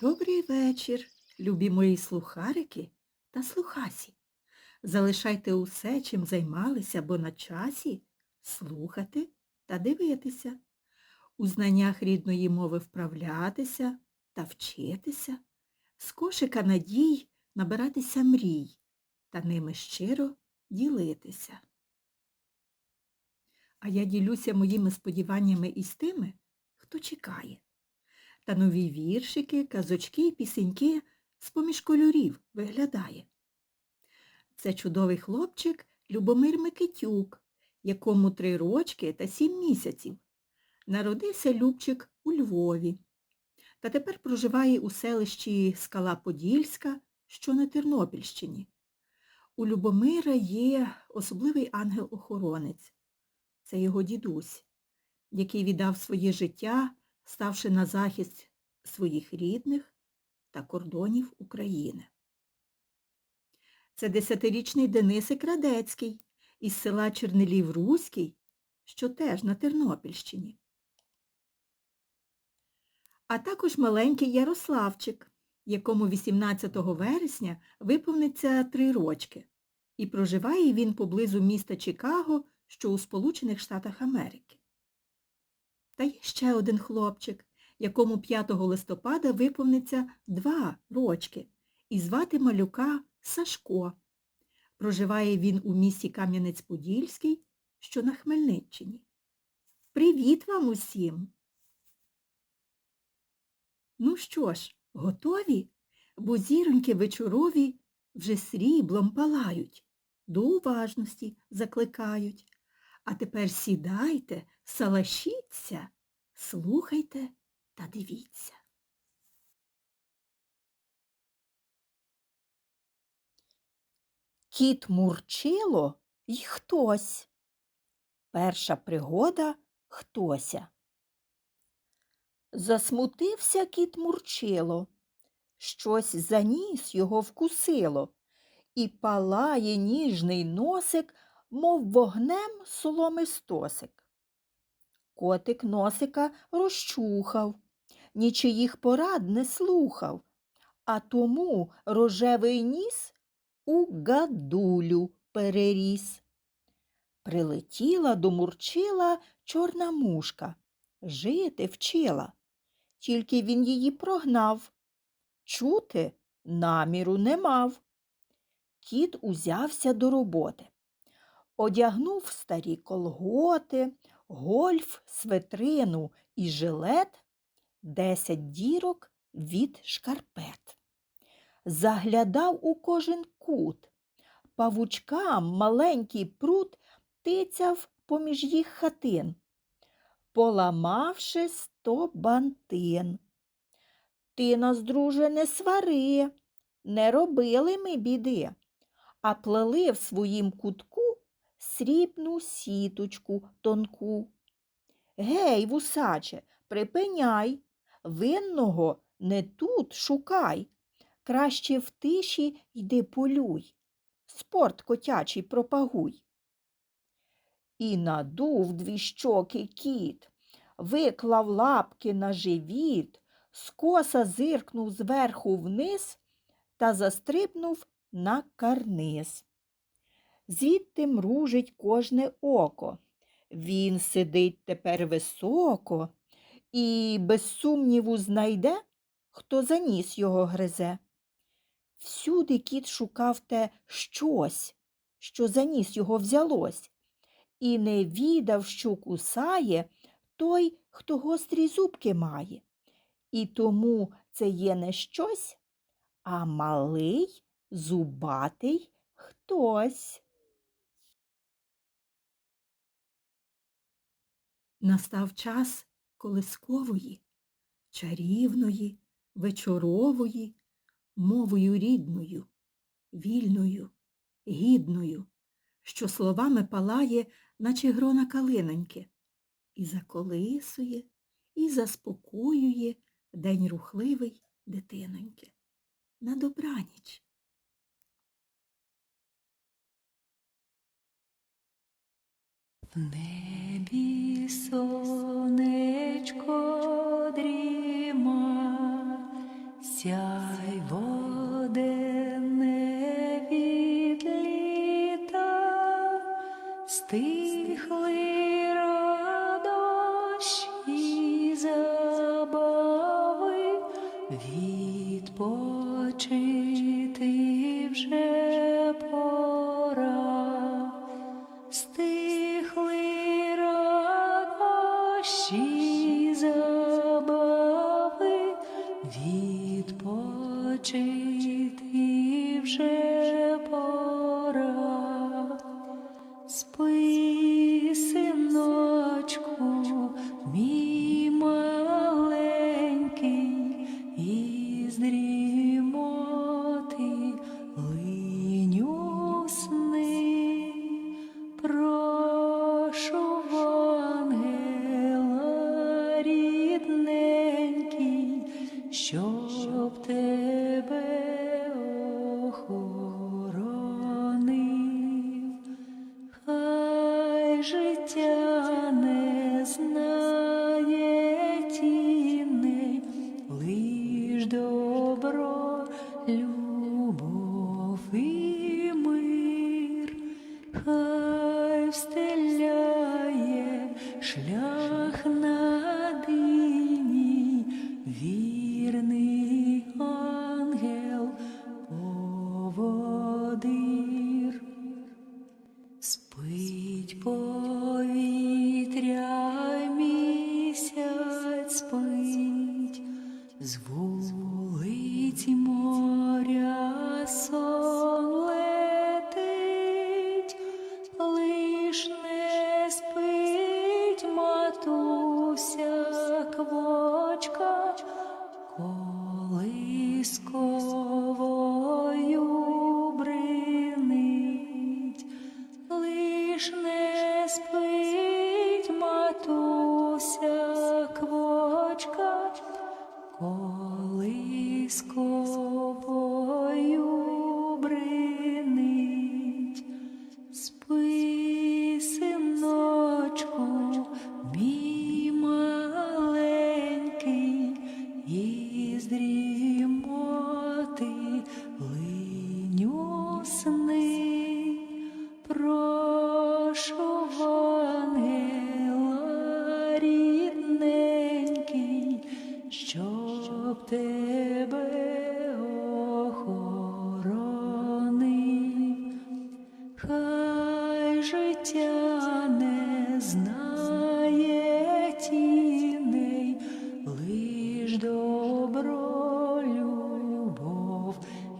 Добрий вечір, любі мої слухарики та слухасі. Залишайте усе, чим займалися, бо на часі слухати та дивитися, у знаннях рідної мови вправлятися та вчитися, з кошика надій набиратися мрій та ними щиро ділитися. А я ділюся моїми сподіваннями із тими, хто чекає та нові віршики, казочки пісеньки з-поміж кольорів виглядає. Це чудовий хлопчик Любомир Микитюк, якому три рочки та сім місяців. Народився Любчик у Львові. Та тепер проживає у селищі Скала Подільська, що на Тернопільщині. У Любомира є особливий ангел-охоронець. Це його дідусь, який віддав своє життя ставши на захист своїх рідних та кордонів України. Це десятирічний Денисик Радецький із села Чернелів Руський, що теж на Тернопільщині. А також маленький Ярославчик, якому 18 вересня виповниться три рочки, і проживає він поблизу міста Чикаго, що у Сполучених Штатах Америки. Та є ще один хлопчик, якому 5 листопада виповниться два рочки, і звати малюка Сашко. Проживає він у місті Кам'янець-Подільський, що на Хмельниччині. Привіт вам усім! Ну що ж, готові? Бо зіроньки вечорові вже сріблом палають, до уважності закликають. А тепер сідайте, салашіться, слухайте та дивіться. Кіт Мурчило й хтось. Перша пригода хтося. Засмутився кіт Мурчило. Щось за ніс його вкусило, і палає ніжний носик, мов вогнем соломистосик. Котик носика розчухав, нічиїх порад не слухав, а тому рожевий ніс у гадулю переріс. Прилетіла до Мурчила чорна мушка, жити вчила, тільки він її прогнав. Чути наміру не мав. Кіт узявся до роботи. Одягнув старі колготи, гольф, светрину і жилет, десять дірок від шкарпет. Заглядав у кожен кут. Павучкам маленький прут тицяв поміж їх хатин, поламавши сто бантин. Ти нас, друже, не свари, не робили ми біди, а плели в своїм кутку срібну сіточку тонку. Гей, вусаче, припиняй, винного не тут шукай. Краще в тиші йди полюй, спорт котячий пропагуй. І надув дві щоки кіт, виклав лапки на живіт, скоса зиркнув зверху вниз та застрибнув на карниз. Звідти мружить кожне око. Він сидить тепер високо і, без сумніву, знайде, хто за ніс його гризе. Всюди кіт шукав те щось, що за ніс його взялось, і не відав, що кусає той, хто гострі зубки має. І тому це є не щось, а малий зубатий хтось. Настав час колискової, чарівної, вечорової, мовою рідною, вільною, гідною, що словами палає, наче грона калиноньки, і заколисує, і заспокоює день рухливий дитиноньки. На добраніч. Не відліта, стихли радощі забави, відпочити вже пора. Стих she встеляє шлях на дині, вірний ангел поводир, спить повітря місяць спить. звук.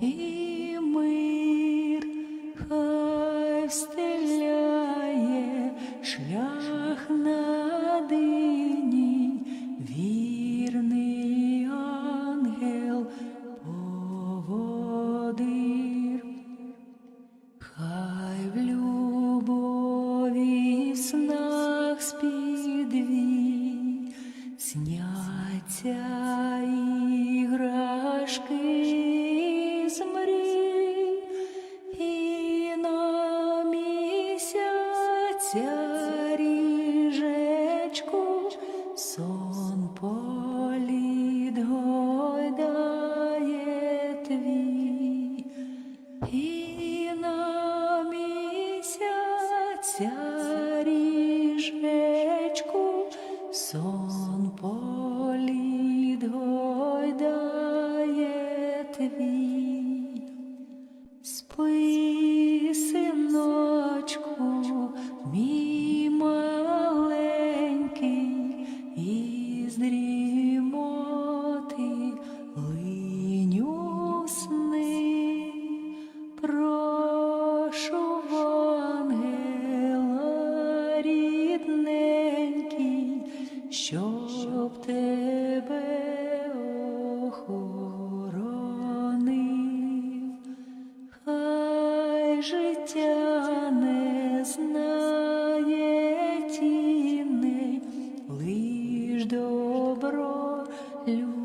Hey. un щоб тебе охоронив, хай життя не знає тіни, лиш добро любов.